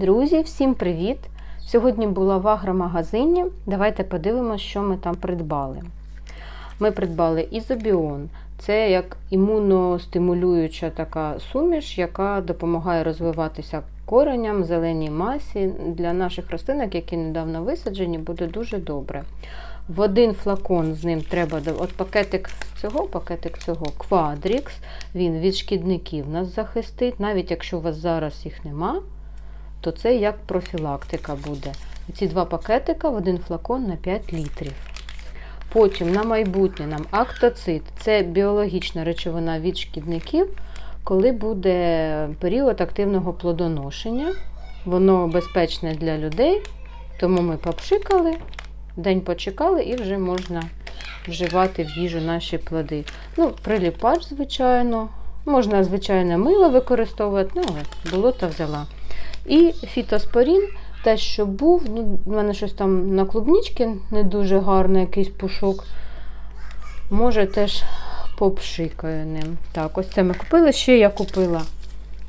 Друзі, всім привіт! Сьогодні була в агромагазині. Давайте подивимося, що ми там придбали. Ми придбали ізобіон. Це як імуностимулююча така суміш, яка допомагає розвиватися кореням, зеленій масі. Для наших рослинок, які недавно висаджені, буде дуже добре. В один флакон з ним треба от пакетик цього, пакетик цього Quadrix, він від шкідників нас захистить, навіть якщо у вас зараз їх нема то це як профілактика буде. Ці два пакетика в один флакон на 5 літрів. Потім на майбутнє нам актоцит це біологічна речовина від шкідників, коли буде період активного плодоношення. Воно безпечне для людей, тому ми попшикали, день почекали і вже можна вживати в їжу наші плоди. Ну, приліпач, звичайно. Можна, звичайно, мило використовувати, ну, але було то взяла. І фітоспорін, те, що був, ну, в мене щось там на клубнічки не дуже гарний якийсь пушок. Може, теж попшикаю ним. Так, ось це ми купили. Ще я купила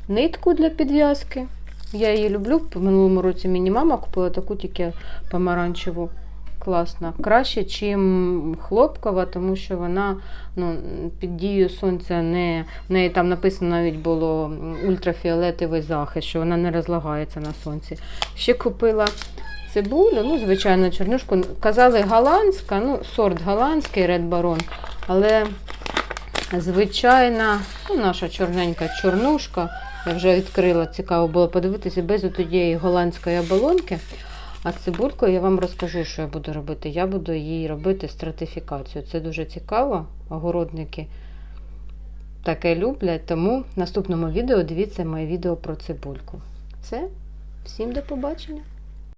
нитку для підв'язки. Я її люблю. В минулому році мені мама купила таку тільки помаранчеву. Класна. Краще, ніж хлопкова, тому що вона ну, під дією сонця не. В неї там написано навіть було ультрафіолетовий захист, що вона не розлагається на сонці. Ще купила цибулю, ну, звичайно, чорнушку. Казали голландська, ну, сорт голландський Red Baron, але звичайна, ну, наша чорненька чорнушка. Я вже відкрила, цікаво було подивитися без тієї голландської оболонки. А цибулькою я вам розкажу, що я буду робити. Я буду їй робити стратифікацію. Це дуже цікаво. Огородники таке люблять, тому в наступному відео дивіться моє відео про цибульку. Все, всім до побачення!